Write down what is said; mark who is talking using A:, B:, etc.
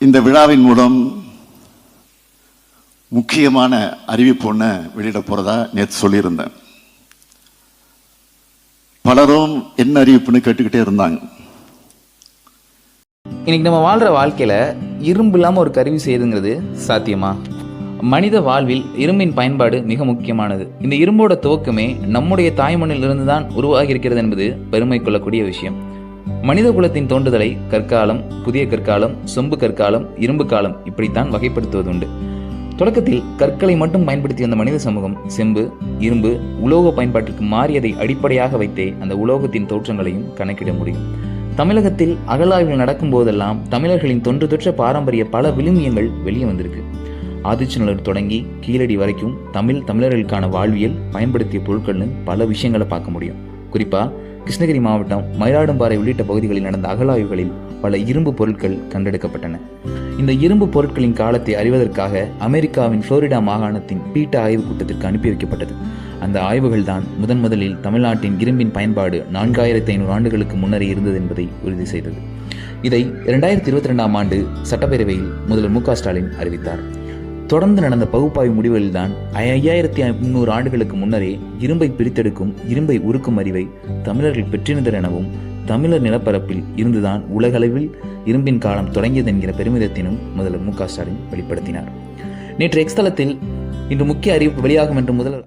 A: இந்த விழாவின் மூலம் முக்கியமான அறிவிப்பு ஒன்று வெளியிட போகிறதா நேற்று சொல்லியிருந்தேன். பலரும் என்ன அறிவிப்புன்னு கேட்டுக்கிட்டே இருந்தாங்க.
B: இன்னைக்கு நம்ம வாழ்கிற வாழ்க்கையில் இரும்பு இல்லாமல் ஒரு கருவி செய்யுதுங்கிறது சாத்தியமா? மனித வாழ்வில் இரும்பின் பயன்பாடு மிக முக்கியமானது. இந்த இரும்போட துவக்கமே நம்முடைய தாய்மண்ணில் இருந்து தான் உருவாகி இருக்கிறது என்பது பெருமை கொள்ளக்கூடிய விஷயம். மனித குலத்தின் தோன்றுதலை கற்காலம் புதிய கற்காலம் சொம்பு கற்காலம் இரும்பு காலம் இப்படித்தான் வகைப்படுத்துவதுண்டு. தொடக்கத்தில் கற்களை மட்டும் பயன்படுத்தி வந்த மனித சமூகம் செம்பு இரும்பு உலோக பயன்பாட்டிற்கு மாறியதை அடிப்படையாக வைத்தே அந்த உலோகத்தின் தோற்றங்களையும் கணக்கிட முடியும். தமிழகத்தில் அகலாய்வுகள் நடக்கும் போதெல்லாம் தமிழர்களின் தொன்று தொற்ற பாரம்பரிய பல விழுமியங்கள் வெளியே வந்திருக்கு. ஆதிச்சநல்லூர் தொடங்கி கீழடி வரைக்கும் தமிழ் தமிழர்களுக்கான வாழ்வியல் பயன்படுத்திய பொருட்கள்னு பல விஷயங்களை பார்க்க முடியும். குறிப்பா கிருஷ்ணகிரி மாவட்டம் மயிலாடும்பாறை உள்ளிட்ட பகுதிகளில் நடந்த அகழாய்வுகளில் பல இரும்பு பொருட்கள் கண்டெடுக்கப்பட்டன. இந்த இரும்பு பொருட்களின் காலத்தை அறிவதற்காக அமெரிக்காவின் புளோரிடா மாகாணத்தின் பீட்டா ஆய்வுக் கூட்டத்திற்கு அனுப்பி வைக்கப்பட்டது. அந்த ஆய்வுகள் தான் முதன் முதலில் தமிழ்நாட்டின் இரும்பின் பயன்பாடு நான்காயிரத்தி ஐநூறு ஆண்டுகளுக்கு முன்னரே இருந்தது என்பதை உறுதி செய்தது. இதை இரண்டாயிரத்தி இருபத்தி ரெண்டாம் ஆண்டு சட்டப்பேரவையில் முதல்வர் மு ஸ்டாலின் அறிவித்தார். தொடர்ந்து நடந்த பகுப்பாய்வு முடிவுகளில்தான் ஐயாயிரத்தி முன்னூறு ஆண்டுகளுக்கு முன்னரே இரும்பை பிரித்தெடுக்கும் இரும்பை உருக்கும் அறிவை தமிழர்கள் பெற்றிருந்தனர் எனவும் தமிழர் நிலப்பரப்பில் இருந்துதான் உலகளவில் இரும்பின் காலம் தொடங்கியது என்கிற பெருமிதத்தினும் முதல்வர் மு க ஸ்டாலின் வெளிப்படுத்தினார். நேற்று எக்ஸ்தலத்தில் இன்று முக்கிய அறிவிப்பு வெளியாகும் என்று முதல்வர்